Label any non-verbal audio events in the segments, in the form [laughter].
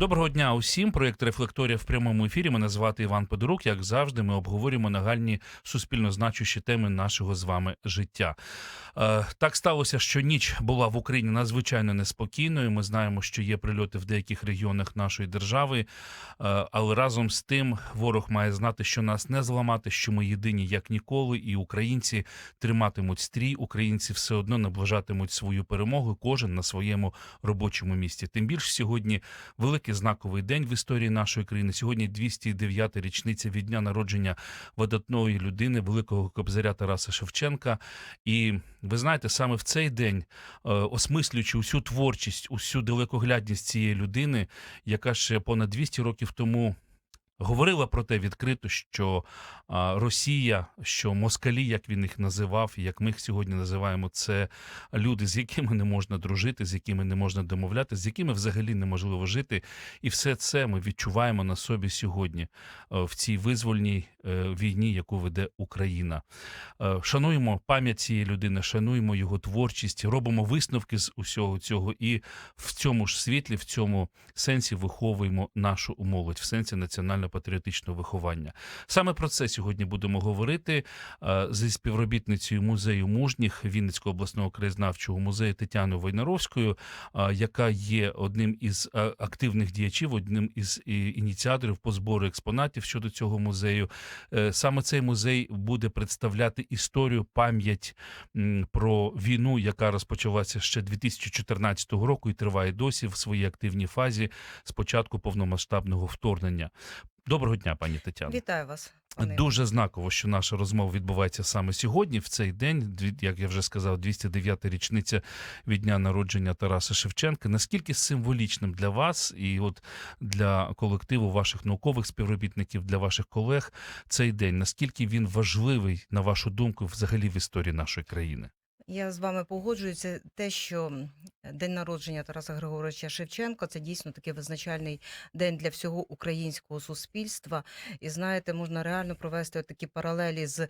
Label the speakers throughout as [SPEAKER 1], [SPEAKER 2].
[SPEAKER 1] Доброго дня усім. Проєкт Рефлекторія в прямому ефірі. Мене звати Іван Подорук. Як завжди, ми обговорюємо нагальні суспільно значущі теми нашого з вами життя. Е, так сталося, що ніч була в Україні надзвичайно неспокійною. Ми знаємо, що є прильоти в деяких регіонах нашої держави, Е, але разом з тим ворог має знати, що нас не зламати, що ми єдині як ніколи, і українці триматимуть стрій. Українці все одно наближатимуть свою перемогу. Кожен на своєму робочому місці. Тим більше сьогодні великий знаковий день в історії нашої країни. Сьогодні 209-та річниця від дня народження видатної людини, великого кобзаря Тараса Шевченка. І ви знаєте, саме в цей день, е, осмислюючи усю творчість, усю далекоглядність цієї людини, яка ще понад 200 років тому. Говорила про те відкрито, що Росія, що москалі, як він їх називав, як ми їх сьогодні називаємо, це люди, з якими не можна дружити, з якими не можна домовляти, з якими взагалі неможливо жити. І все це ми відчуваємо на собі сьогодні е, в цій визвольній е, війні, яку веде Україна. Е, Шануємо пам'ять цієї людини, шануємо його творчість, робимо висновки з усього цього, і в цьому ж світлі, в цьому сенсі виховуємо нашу молодь, в сенсі національно-патріотичного виховання. Саме про це сьогодні будемо говорити е, зі співробітницею музею мужніх Вінницького обласного краєзнавчого музею Тетяною Войнаровською, е, яка є одним із е, активних діячів, одним із ініціаторів по збору експонатів щодо цього музею. Саме цей музей буде представляти історію, пам'ять про війну, яка розпочалася ще 2014 року і триває досі в своїй активній фазі з початку повномасштабного вторгнення. Доброго дня, пані Тетяно.
[SPEAKER 2] Вітаю вас. пане
[SPEAKER 1] Дуже знаково, що наша розмова відбувається саме сьогодні, в цей день, як я вже сказав, 209-та річниця від дня народження Тараса Шевченка. Наскільки символічним для вас і от для колективу ваших наукових співробітників, для ваших колег цей день? Наскільки він важливий, на вашу думку, взагалі в історії нашої країни?
[SPEAKER 2] Я з вами погоджуюся. Те, що день народження Тараса Григоровича Шевченка це дійсно такий визначальний день для всього українського суспільства. І знаєте, можна реально провести такі паралелі з е,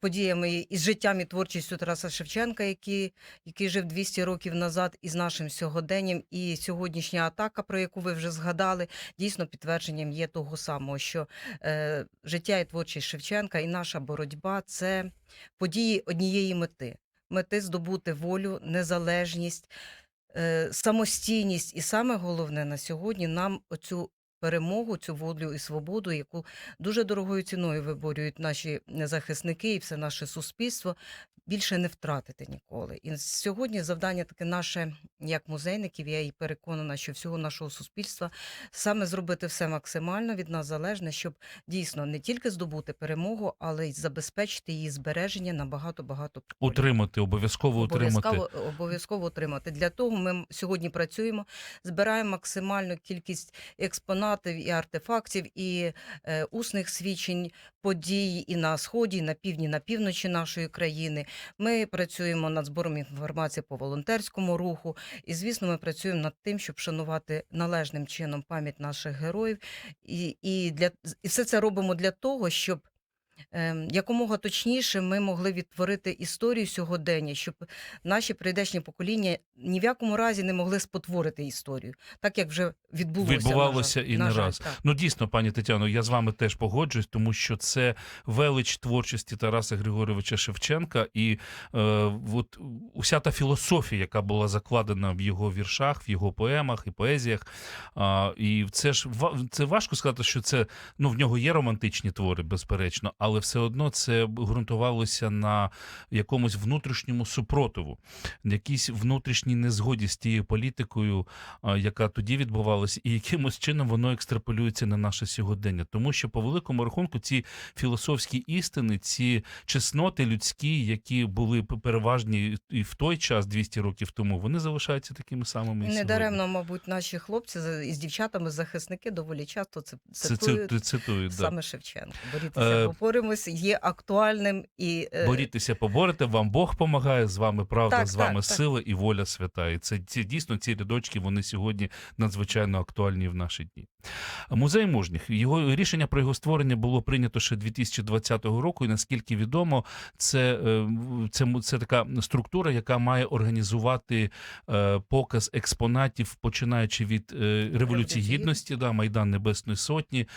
[SPEAKER 2] подіями із життям і творчістю Тараса Шевченка, який, який жив 200 років назад, і з нашим сьогоденням. І сьогоднішня атака, про яку ви вже згадали, дійсно підтвердженням є того самого, що е, життя і творчість Шевченка і наша боротьба це події однієї мети. Мети здобути волю, незалежність, е, самостійність. І саме головне на сьогодні нам оцю перемогу, цю волю і свободу, яку дуже дорогою ціною виборюють наші захисники і все наше суспільство, більше не втратити ніколи. І сьогодні завдання таке наше, як музейників, я і переконана, що всього нашого суспільства саме зробити все максимально від нас залежне, щоб дійсно не тільки здобути перемогу, але й забезпечити її збереження на багато-багато поколінь.
[SPEAKER 1] Утримати, обов'язково утримати.
[SPEAKER 2] Обов'язково обов'язково отримати. Для того ми сьогодні працюємо, збираємо максимальну кількість експонатів і артефактів, і е, усних свідчень подій і на сході, і на півдні, на півночі нашої країни. Ми працюємо над збором інформації по волонтерському руху. І, звісно, ми працюємо над тим, щоб шанувати належним чином пам'ять наших героїв. І, і, для, і все це робимо для того, щоб якомога точніше ми могли відтворити історію сьогодення, щоб наші прийдешні покоління ні в якому разі не могли спотворити історію, так як вже відбулося. на
[SPEAKER 1] Відбувалося
[SPEAKER 2] жаль.
[SPEAKER 1] і не
[SPEAKER 2] жаль,
[SPEAKER 1] раз.
[SPEAKER 2] так.
[SPEAKER 1] Ну дійсно, пані Тетяно, я з вами теж погоджуюсь, тому що це велич творчості Тараса Григоровича Шевченка, і е, от уся та філософія, яка була закладена в його віршах, в його поемах і поезіях. А, і це ж це важко сказати, що це ну в нього є романтичні твори, безперечно, але все одно це ґрунтувалося на якомусь внутрішньому супротиву, якійсь внутрішній незгоді з тією політикою, яка тоді відбувалася, і якимось чином воно екстраполюється на наше сьогодення. Тому що по великому рахунку ці філософські істини, ці чесноти людські, які були переважні і в той час, 200 років тому, вони залишаються такими самими. і сьогодні.
[SPEAKER 2] Недаремно, мабуть, наші хлопці із дівчатами, захисники доволі часто це
[SPEAKER 1] Це
[SPEAKER 2] цитують
[SPEAKER 1] цитують, цитують да.
[SPEAKER 2] саме Шевченка.
[SPEAKER 1] Е,
[SPEAKER 2] Борітися, поборемось, є актуальним і е,
[SPEAKER 1] Борітеся, поборете, вам Бог помагає, з вами правда,
[SPEAKER 2] Так,
[SPEAKER 1] з вами
[SPEAKER 2] так, так.
[SPEAKER 1] сила і воля свята. І це ці дійсно ці рядочки вони сьогодні надзвичайно актуальні в наші дні. Музей мужніх. Його рішення про його створення було прийнято ще 2020 року. І наскільки відомо, це, е, це, це така структура, яка має організувати е, показ експонатів, починаючи від революції гідності, да, Майдан Небесної Сотні.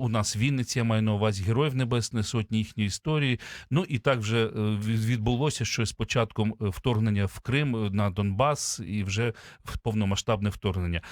[SPEAKER 1] У нас Вінниці, я маю на увазі Героїв Небесної Сотні, їхньої історії. Ну і так вже е, відбулося, що з початком е, вторгнення в Крим е, на Донбас і вже повномасштабне вторгнення.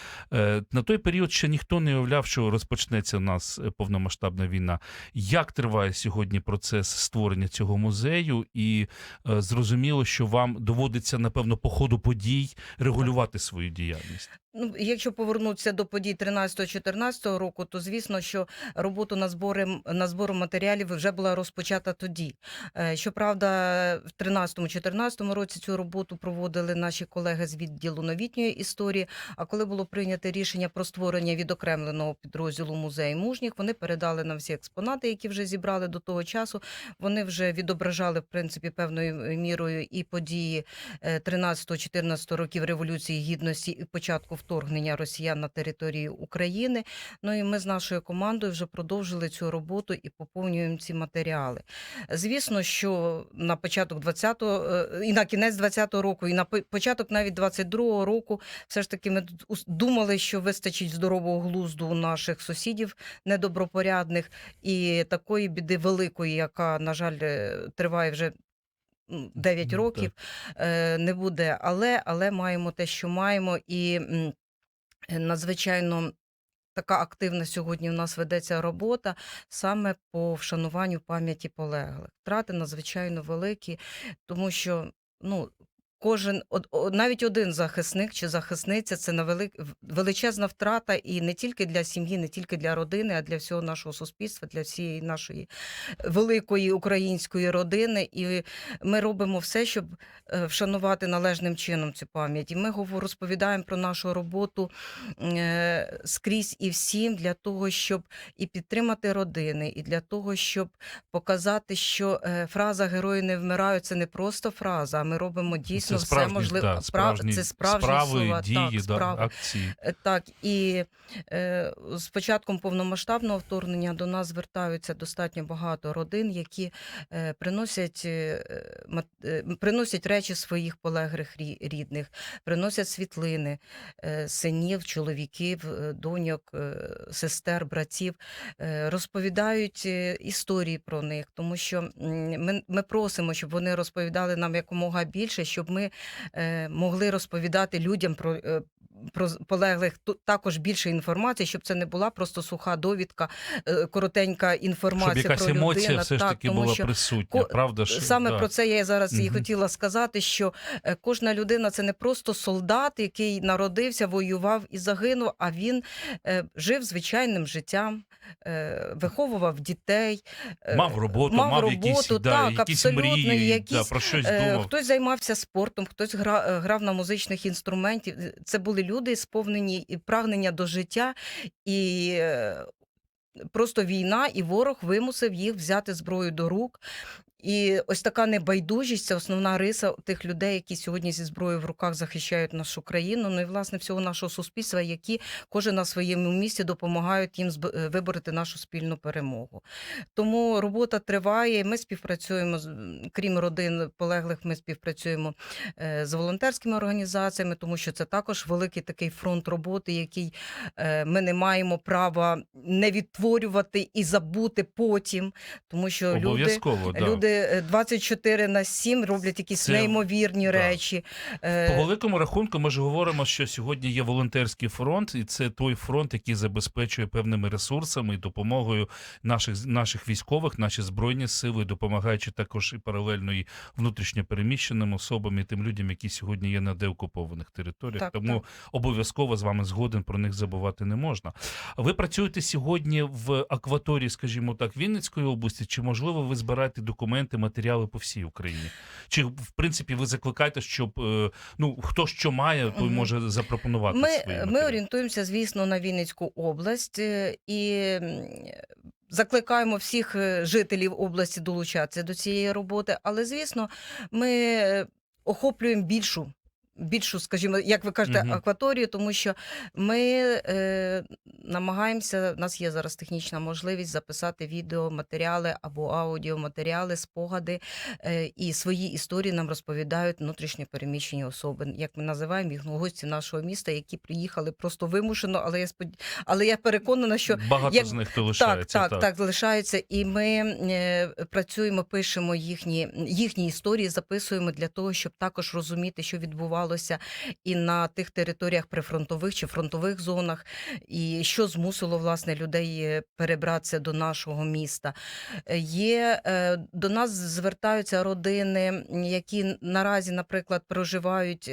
[SPEAKER 1] На той період ще ніхто не уявляв, що розпочнеться у нас повномасштабна війна. Як триває сьогодні процес створення цього музею? І зрозуміло, що вам доводиться напевно по ходу подій регулювати свою діяльність.
[SPEAKER 2] Ну, якщо повернутися до подій 13-14 року, то звісно, що роботу на збори на збору матеріалів вже була розпочата тоді. Е, Щоправда, в 13-14 році цю роботу проводили наші колеги з відділу новітньої історії. А коли було прийнято рішення про створення відокремленого підрозділу музею мужніх, вони передали нам всі експонати, які вже зібрали до того часу. Вони вже відображали в принципі певною мірою і події е, 13-14 років Революції Гідності і початку вторгнення росіян на територію України. Ну і ми з нашою командою вже продовжили цю роботу і поповнюємо ці матеріали. Звісно, що на початок 20-го е, і на кінець 20-го року, і на початок навіть 22-го року, все ж таки ми думали, що вистачить здорового глузду у наших сусідів недобропорядних і такої біди великої, яка, на жаль, е, триває вже. 9
[SPEAKER 1] Мгм,
[SPEAKER 2] років е, не буде, але, але маємо те, що маємо, і е, надзвичайно така активна сьогодні у нас ведеться робота саме по вшануванню пам'яті полеглих. Втрати надзвичайно великі, тому що ну. Кожен навіть один захисник чи захисниця це невелик, величезна втрата, і не тільки для сім'ї, не тільки для родини, а для всього нашого суспільства, для всієї нашої великої української родини. І ми робимо все, щоб е, вшанувати належним чином цю пам'ять. І ми розповідаємо про нашу роботу е, скрізь і всім для того, щоб і підтримати родини, і для того, щоб показати, що е, фраза герої не вмирають це не просто фраза. а Ми робимо дійсно все
[SPEAKER 1] справжні,
[SPEAKER 2] можливе.
[SPEAKER 1] да,
[SPEAKER 2] Прав-
[SPEAKER 1] справжні
[SPEAKER 2] це справжні
[SPEAKER 1] справи,
[SPEAKER 2] слова,
[SPEAKER 1] дії,
[SPEAKER 2] так,
[SPEAKER 1] да,
[SPEAKER 2] справи.
[SPEAKER 1] акції.
[SPEAKER 2] Е, Так, і е, з початком повномасштабного вторгнення до нас звертаються достатньо багато родин, які е, приносять, е, е, приносять речі своїх полеглих рідних, приносять світлини е, синів, чоловіків, е, доньок, е, сестер, братів, е, розповідають історії про них, тому що ми, ми просимо, щоб вони розповідали нам якомога більше, щоб ми е, могли розповідати людям про. Про полеглих також більше інформації, щоб це не була просто суха довідка, е, коротенька інформація
[SPEAKER 1] Щоб якась
[SPEAKER 2] про
[SPEAKER 1] емоція
[SPEAKER 2] людину.
[SPEAKER 1] все ж таки була
[SPEAKER 2] що
[SPEAKER 1] присутня,
[SPEAKER 2] ко-
[SPEAKER 1] правда ж?
[SPEAKER 2] Саме
[SPEAKER 1] да.
[SPEAKER 2] про це я зараз і хотіла сказати, що е, кожна людина це не просто солдат, який народився, воював і загинув, а він е, жив звичайним життям, виховував дітей,
[SPEAKER 1] Мав роботу, мав,
[SPEAKER 2] мав
[SPEAKER 1] якісь,
[SPEAKER 2] роботу,
[SPEAKER 1] да,
[SPEAKER 2] так,
[SPEAKER 1] якісь
[SPEAKER 2] абсолютно,
[SPEAKER 1] мрії, да, про щось думав.
[SPEAKER 2] Хтось займався спортом, хтось гра, е, грав на музичних інструментів. Це були люди, сповнені і прагнення до життя, і е, просто війна, і ворог вимусив їх взяти зброю до рук. І ось така небайдужість це основна риса тих людей, які сьогодні зі зброєю в руках захищають нашу країну. Ну і власне всього нашого суспільства, які кожен на своєму місці допомагають їм е, вибороти нашу спільну перемогу. Тому робота триває. Ми співпрацюємо з крім родин полеглих. Ми співпрацюємо е, з волонтерськими організаціями, тому що це також великий такий фронт роботи, який е, ми не маємо права не відтворювати і забути потім, тому що люди.
[SPEAKER 1] Обов'язково, да.
[SPEAKER 2] Люди е, 24 на 7 роблять якісь
[SPEAKER 1] Це-
[SPEAKER 2] неймовірні
[SPEAKER 1] да.
[SPEAKER 2] речі. Е,
[SPEAKER 1] По великому рахунку, ми ж говоримо, що сьогодні є волонтерський фронт, і це той фронт, який забезпечує певними ресурсами і допомогою наших наших військових, наші збройні сили, допомагаючи також і паралельно і внутрішньо переміщеним особам і тим людям, які сьогодні є на деокупованих територіях.
[SPEAKER 2] Так,
[SPEAKER 1] Тому обов'язково з вами згоден про них забувати не можна. Ви працюєте сьогодні в акваторії, скажімо так, Вінницької області, чи можливо ви збираєте документи, матеріали по всій Україні? Чи в принципі ви закликаєте, щоб е, ну хто що має, той може запропонувати
[SPEAKER 2] Ми,
[SPEAKER 1] свої
[SPEAKER 2] ми орієнтуємося, звісно, на Вінницьку область е, і закликаємо всіх е, жителів області долучатися до цієї роботи. Але, звісно, ми охоплюємо більшу. Більшу, скажімо, як ви кажете,
[SPEAKER 1] Мгм.
[SPEAKER 2] акваторію, тому що ми е, намагаємося. У нас є зараз технічна можливість записати відеоматеріали або аудіоматеріали, спогади е, і свої історії нам розповідають внутрішньо переміщені особи, як ми називаємо їх ну, гості нашого міста, які приїхали просто вимушено, але я спод... але я переконана, що
[SPEAKER 1] Багато
[SPEAKER 2] як-
[SPEAKER 1] з них то
[SPEAKER 2] так,
[SPEAKER 1] лишається.
[SPEAKER 2] так, так, залишаються. І ми е, працюємо, пишемо їхні, їхні історії, записуємо для того, щоб також розуміти, що відбувалося і на тих територіях прифронтових чи фронтових зонах, і що змусило власне людей е, перебратися до нашого міста. Е, Є е, до нас звертаються родини, які наразі, наприклад, проживають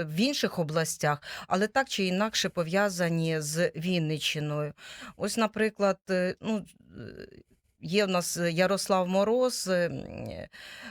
[SPEAKER 2] в інших областях, але так чи інакше пов'язані з Вінниччиною. Ось, наприклад, ну. Е, Є в нас Ярослав Мороз, е, е,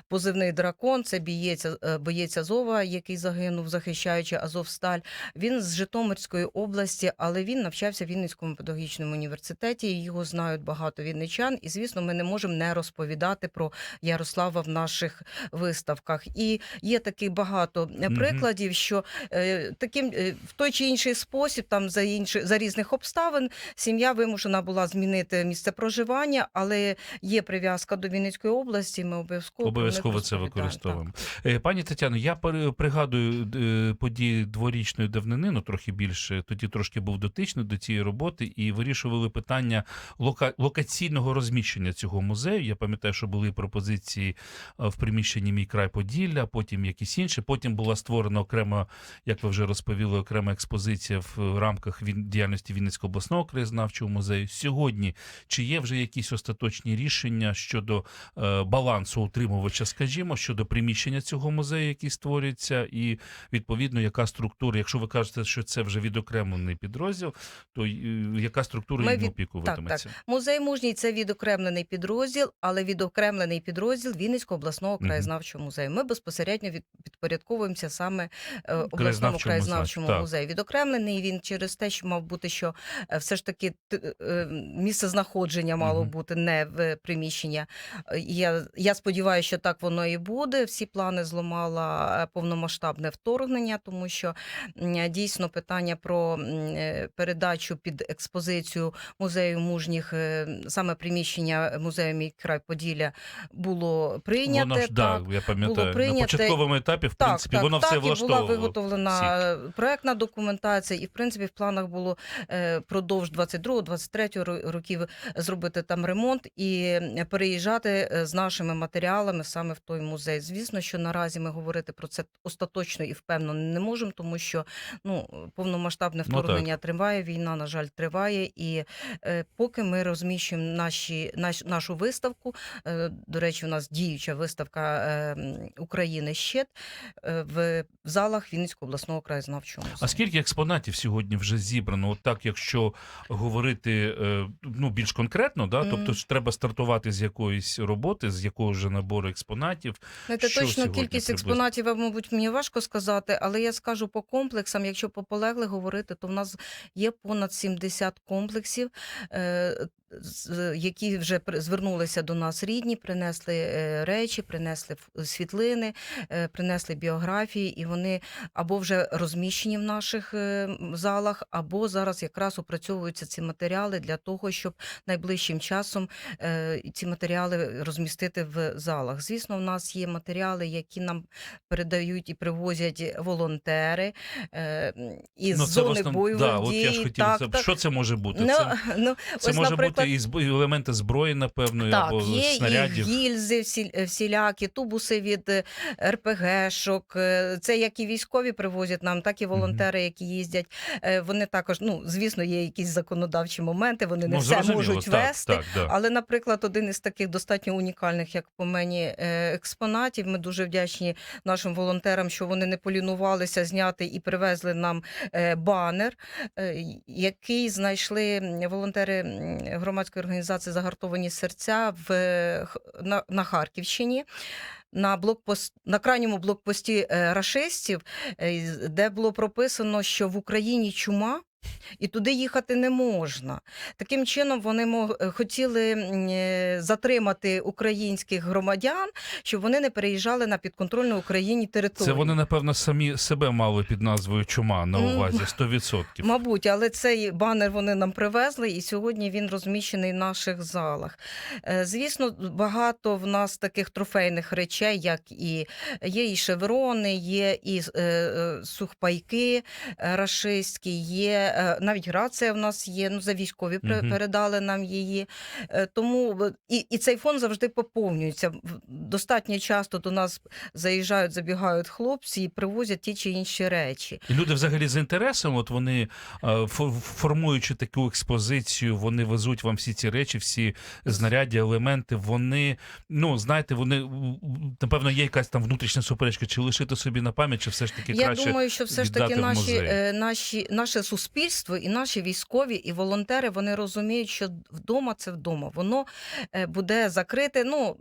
[SPEAKER 2] позивний дракон, це бієць, е, боєць Азова, який загинув, захищаючи Азовсталь. Він з Житомирської області, але він навчався в Вінницькому педагогічному університеті. і Його знають багато вінничан. І, звісно, ми не можемо не розповідати про Ярослава в наших виставках. І є таких багато е, прикладів, що е, таким е, в той чи інший спосіб, там за інші за різних обставин, сім'я вимушена була змінити місце проживання, але є прив'язка до Вінницької області. Ми обов'язково
[SPEAKER 1] Обов'язково це використовуємо. Е, Пані Тетяно, я пригадую е, події дворічної давнини, ну трохи більше. Тоді трошки був дотичний до цієї роботи і вирішували питання лока- локаційного розміщення цього музею. Я пам'ятаю, що були пропозиції е, в приміщенні Мій край Поділля, потім якісь інші. Потім була створена окрема, як ви вже розповіли, окрема експозиція в рамках діяльності Вінницького обласного краєзнавчого музею. Сьогодні чи є вже якісь остаточні рішення щодо е, балансу утримувача, скажімо, щодо приміщення цього музею, який створюється, і відповідно, яка структура, якщо ви кажете, що це вже відокремлений підрозділ, то е, яка структура
[SPEAKER 2] від-
[SPEAKER 1] опікуватиметься?
[SPEAKER 2] Музей мужній це відокремлений підрозділ, але відокремлений підрозділ Вінницького обласного краєзнавчого музею. Ми безпосередньо від, підпорядковуємося саме е, обласному
[SPEAKER 1] Краєзнавчому
[SPEAKER 2] краєзнавчому
[SPEAKER 1] музею,
[SPEAKER 2] музею. Відокремлений він через те, що мав бути, що все ж таки місце знаходження мало
[SPEAKER 1] Мгм.
[SPEAKER 2] бути не в приміщення. Е, Я, я сподіваюся, що так воно і буде. Всі плани зламала е, повномасштабне вторгнення, тому що дійсно питання про е, передачу під експозицію музею мужніх, саме приміщення музею Мій край Поділля було прийняте.
[SPEAKER 1] Воно ж да, я пам'ятаю. На початковому етапі, в
[SPEAKER 2] Так,
[SPEAKER 1] принципі,
[SPEAKER 2] так,
[SPEAKER 1] воно
[SPEAKER 2] так,
[SPEAKER 1] все
[SPEAKER 2] і була
[SPEAKER 1] влаштовувало.
[SPEAKER 2] виготовлена проектна документація, і в принципі в планах було продовж 22-23 ро- років зробити там ремонт і переїжджати е, з нашими матеріалами саме в той музей. Звісно, що наразі ми говорити про це остаточно і впевнено не можемо, тому що ну повномасштабне
[SPEAKER 1] Ну,
[SPEAKER 2] вторгнення триває, війна, на жаль, триває. І е, поки ми розміщуємо наші наш, нашу виставку. Е, до речі, у нас діюча виставка е, України щит е, в, в залах Вінницького обласного краєзнавчого музею.
[SPEAKER 1] А скільки експонатів сьогодні вже зібрано? От так, якщо говорити е, ну більш конкретно, да, тобто
[SPEAKER 2] Мгм.
[SPEAKER 1] ж треба стартувати з якоїсь роботи, з якого ж набору експонатів.
[SPEAKER 2] Знаєте,
[SPEAKER 1] те
[SPEAKER 2] точно кількість експонатів, мабуть, мені важко сказати, але я скажу по комплексам. Якщо по полеглих говорити, то в нас є понад 70 комплексів, е, які вже звернулися до нас рідні, принесли е, речі, принесли світлини, е, принесли біографії, і вони або вже розміщені в наших е, залах, або зараз якраз опрацьовуються ці матеріали для того, щоб найближчим часом ці матеріали розмістити в залах. Звісно, в нас є матеріали, які нам передають і привозять волонтери із
[SPEAKER 1] ну,
[SPEAKER 2] зони
[SPEAKER 1] основ-
[SPEAKER 2] бойових
[SPEAKER 1] да, от я ж хотів
[SPEAKER 2] так, так.
[SPEAKER 1] Що це може бути?
[SPEAKER 2] Ну,
[SPEAKER 1] це [laughs]
[SPEAKER 2] ну,
[SPEAKER 1] це
[SPEAKER 2] ось,
[SPEAKER 1] може бути і зб- елементи зброї, напевно,
[SPEAKER 2] так,
[SPEAKER 1] або
[SPEAKER 2] є
[SPEAKER 1] снарядів.
[SPEAKER 2] і гільзи всі, всілякі, тубуси від е, РПГшок. е, Це як і військові привозять нам, так і волонтери, які їздять. Е, Вони також, ну звісно, є якісь законодавчі моменти, вони не
[SPEAKER 1] ну,
[SPEAKER 2] все
[SPEAKER 1] зрозуміло,
[SPEAKER 2] можуть
[SPEAKER 1] так,
[SPEAKER 2] вести.
[SPEAKER 1] Так, да.
[SPEAKER 2] Але, наприклад, один із таких достатньо унікальних, як по мені, е, експонатів. Ми дуже вдячні нашим волонтерам, що вони не полінувалися зняти і привезли нам е, банер, е, який знайшли волонтери м, громадської організації Загартовані серця в на, на Харківщині. На блокпост на крайньому блокпості е, рашистів, е, де було прописано, що в Україні чума і туди їхати не можна. Таким чином вони мог- е, хотіли е, затримати українських громадян, щоб вони не переїжджали на підконтрольну Україні територію.
[SPEAKER 1] Це вони, напевно, самі себе мали під назвою чума на увазі 100%.
[SPEAKER 2] Мабуть, але цей банер вони нам привезли, і сьогодні він розміщений в наших залах. Е, Звісно, багато в нас таких трофейних речей, як і є і шеврони, є і сухпайки рашистські, є е, навіть грація в нас є. Ну за військові
[SPEAKER 1] Мгм.
[SPEAKER 2] передали нам її. Е, Тому і, і цей фонд завжди поповнюється. Достатньо часто до нас заїжджають, забігають хлопці і привозять ті чи інші речі.
[SPEAKER 1] І люди взагалі з інтересом, от вони е, формуючи таку експозицію, вони везуть вам всі ці речі, всі знаряддя, елементи. Вони, ну знаєте, вони напевно є якась там внутрішня суперечка, чи лишити собі на пам'ять, чи все ж таки
[SPEAKER 2] Я
[SPEAKER 1] краще.
[SPEAKER 2] думаю, що все ж таки наші, наші, наше суспільство і наші військові і волонтери вони розуміють, що вдома це вдома. Воно е, буде закрите. Ну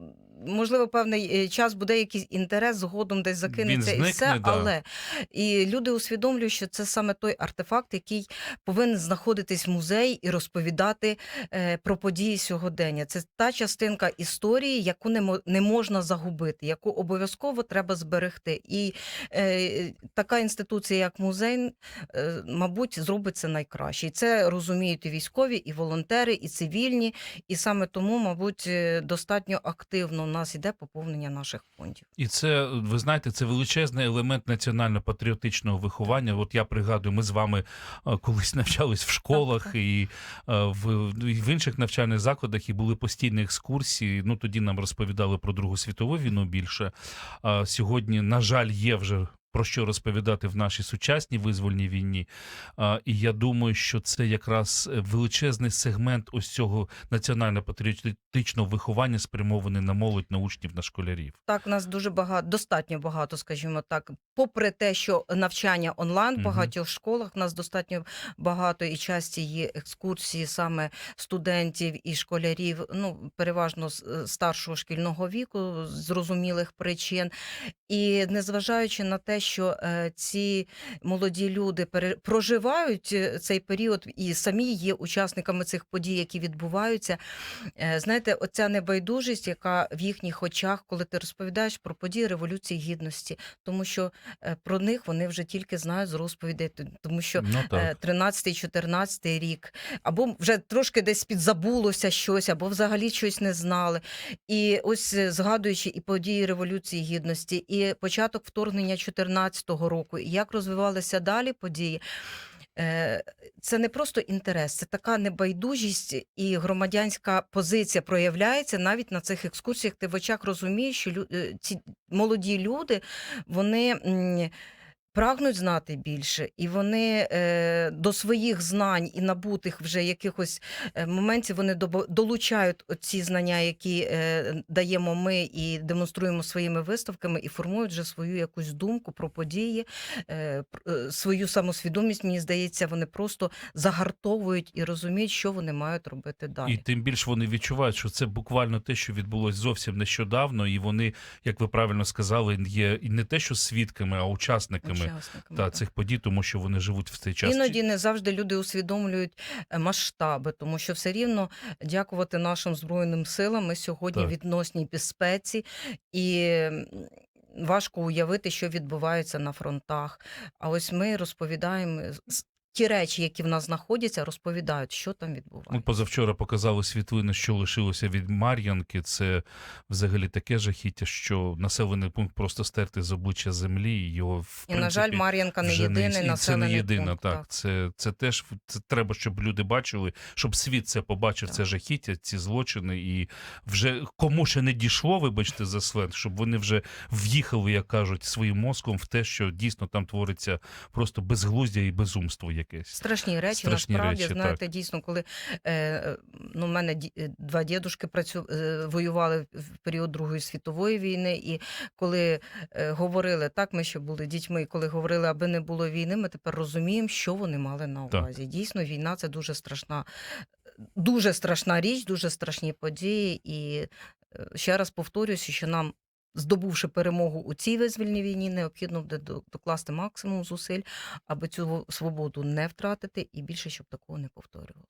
[SPEAKER 2] можливо, певний е, час буде якийсь інтерес, згодом десь закинеться і
[SPEAKER 1] зникне,
[SPEAKER 2] все.
[SPEAKER 1] да.
[SPEAKER 2] Але і люди усвідомлюють, що це саме той артефакт, який повинен знаходитись в музеї і розповідати е, про події сьогодення. Це та частинка історії, яку не, мо- не можна загубити, яку обов'язково треба зберегти. І е, така інституція, як музей, е, мабуть, зробить це найкраще. І це розуміють і військові, і волонтери, і цивільні. І саме тому, мабуть, е, достатньо активно нас іде поповнення наших фондів.
[SPEAKER 1] І це, ви знаєте, це величезний елемент національно-патріотичного виховання. От я пригадую, ми з вами е, колись навчались в школах
[SPEAKER 2] так.
[SPEAKER 1] і е, в, і в інших навчальних закладах, і були постійні екскурсії. Ну тоді нам розповідали про Другу світову війну більше. Сьогодні, на жаль, є вже. Про що розповідати в нашій сучасній визвольній війні, А, і я думаю, що це якраз е, величезний сегмент ось цього національно-патріотичного виховання, спрямований на молодь, на учнів, на школярів.
[SPEAKER 2] Так, нас дуже багато, достатньо багато, скажімо так. Попри те, що навчання онлайн в багатьох школах, у нас достатньо багато і часті є екскурсії саме студентів і школярів, ну переважно з е, старшого шкільного віку, з зрозумілих причин. І незважаючи на те, що е, ці молоді люди проживають е, цей період і самі є учасниками цих подій, які відбуваються. Е, Знаєте, оця небайдужість, яка в їхніх очах, коли ти розповідаєш про події Революції Гідності, тому що про них вони вже тільки знають з розповідей, тому що
[SPEAKER 1] Ну так.
[SPEAKER 2] 13-14 рік, або вже трошки десь підзабулося щось, або взагалі щось не знали. І ось згадуючи і події Революції Гідності, і початок вторгнення 14-го року, і як розвивалися далі події. Е, Це не просто інтерес, це така небайдужість і громадянська позиція проявляється навіть на цих екскурсіях. Ти в очах розумієш, що е, ці молоді люди вони. Прагнуть знати більше, і вони е, до своїх знань і набутих вже якихось е, моментів вони долучають ці знання, які е, даємо ми і демонструємо своїми виставками, і формують вже свою якусь думку про події, е, е, свою самосвідомість. Мені здається, вони просто загартовують і розуміють, що вони мають робити далі.
[SPEAKER 1] І тим більше вони відчувають, що це буквально те, що відбулось зовсім нещодавно, і вони, як ви правильно сказали, є і не те, що свідками, а учасниками
[SPEAKER 2] Учасниками,
[SPEAKER 1] та цих подій, тому що вони живуть в цей час.
[SPEAKER 2] Іноді не завжди люди усвідомлюють е, масштаби, тому що все рівно дякувати нашим збройним силам. Ми сьогодні
[SPEAKER 1] Так.
[SPEAKER 2] відносній безпеці і. Важко уявити, що відбувається на фронтах. А ось ми розповідаємо ті речі, які в нас знаходяться, розповідають, що там
[SPEAKER 1] Ми
[SPEAKER 2] відбувається.
[SPEAKER 1] позавчора показали світлини, що лишилося від Мар'янки. Це взагалі таке жахіття, що населений пункт просто стерти з обличчя землі. і Його в
[SPEAKER 2] І, на жаль, Мар'янка не єдиний
[SPEAKER 1] і це не єдина.
[SPEAKER 2] пункт.
[SPEAKER 1] Так, це, це теж це треба, щоб люди бачили, щоб світ це побачив. Це жахіття, ці злочини, і вже кому ще не дійшло, вибачте за сленг, щоб вони вже в'їхали, як кажуть, своїм мозком в те, що дійсно там твориться просто безглуздя і безумство якесь.
[SPEAKER 2] Страшні речі,
[SPEAKER 1] Страшні
[SPEAKER 2] насправді,
[SPEAKER 1] речі,
[SPEAKER 2] знаєте, дійсно, коли е, е, ну, в мене е, два дідушки працю, е, воювали в період Другої світової війни, і коли е, говорили, так, ми ще були дітьми, і коли говорили, аби не було війни, ми тепер розуміємо, що вони мали на
[SPEAKER 1] Так.
[SPEAKER 2] увазі. Дійсно, війна це дуже страшна, дуже страшна річ, дуже страшні події. І е, ще раз повторююся, що нам здобувши перемогу у цій визвольній війні, необхідно буде до- докласти максимум зусиль, аби цю свободу не втратити і більше, щоб такого не повторювалося.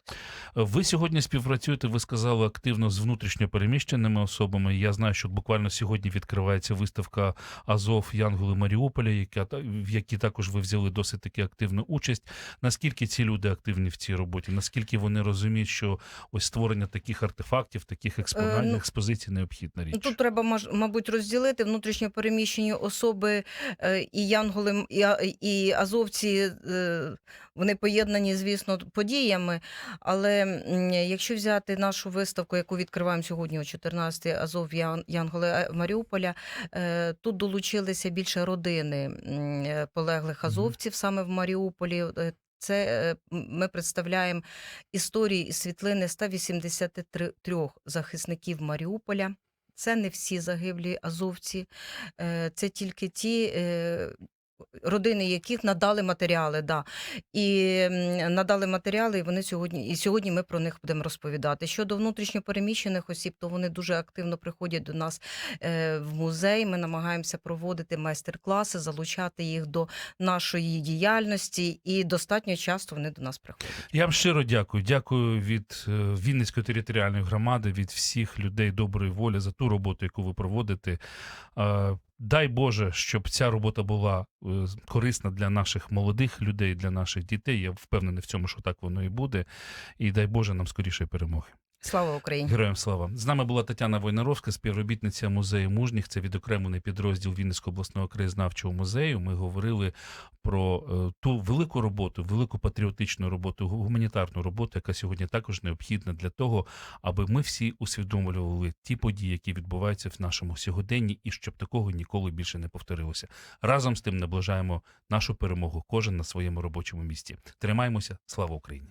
[SPEAKER 1] Ви сьогодні співпрацюєте, ви сказали, активно з внутрішньо переміщеними особами. Я знаю, що буквально сьогодні відкривається виставка Азов Янголи Маріуполя, яка в якій також ви взяли досить таки активну участь. Наскільки ці люди активні в цій роботі? Наскільки вони розуміють, що ось створення таких артефактів, таких експональних
[SPEAKER 2] ну,
[SPEAKER 1] експозицій необхідна річ?
[SPEAKER 2] Ну, Тут треба, мабуть, розділити внутрішньо переміщені особи е, і янголи, і, азовці. е, Вони поєднані, звісно, подіями. Але якщо взяти нашу виставку, яку відкриваємо сьогодні о 14-й Азов Янголи е, Маріуполя, тут долучилися більше родини полеглих азовців саме в Маріуполі. Це ми представляємо історії і світлини 183 захисників Маріуполя. Це не всі загиблі азовці, е, це тільки ті. Е, Родини, яких надали матеріали, да. і надали матеріали, і вони сьогодні, і сьогодні ми про них будемо розповідати. Щодо внутрішньопереміщених осіб, то вони дуже активно приходять до нас е, в музей. Ми намагаємося проводити майстер-класи, залучати їх до нашої діяльності, і достатньо часто вони до нас приходять.
[SPEAKER 1] Я вам щиро дякую. Дякую від е, Вінницької територіальної громади, від всіх людей доброї волі за ту роботу, яку ви проводите. Дай Боже, щоб ця робота була е, корисна для наших молодих людей, для наших дітей. Я впевнений в цьому, що так воно і буде. І дай Боже нам скоріше перемоги.
[SPEAKER 2] Слава Україні!
[SPEAKER 1] Героям слава. З нами була Тетяна Войнаровська, співробітниця музею мужніх. Це відокремлений підрозділ Вінницького обласного краєзнавчого музею. Ми говорили про е, ту велику роботу, велику патріотичну роботу, гуманітарну роботу, яка сьогодні також необхідна для того, аби ми всі усвідомлювали ті події, які відбуваються в нашому сьогоденні, і щоб такого ніколи більше не повторилося. Разом з тим наближаємо нашу перемогу. Кожен на своєму робочому місці. Тримаємося. Слава Україні!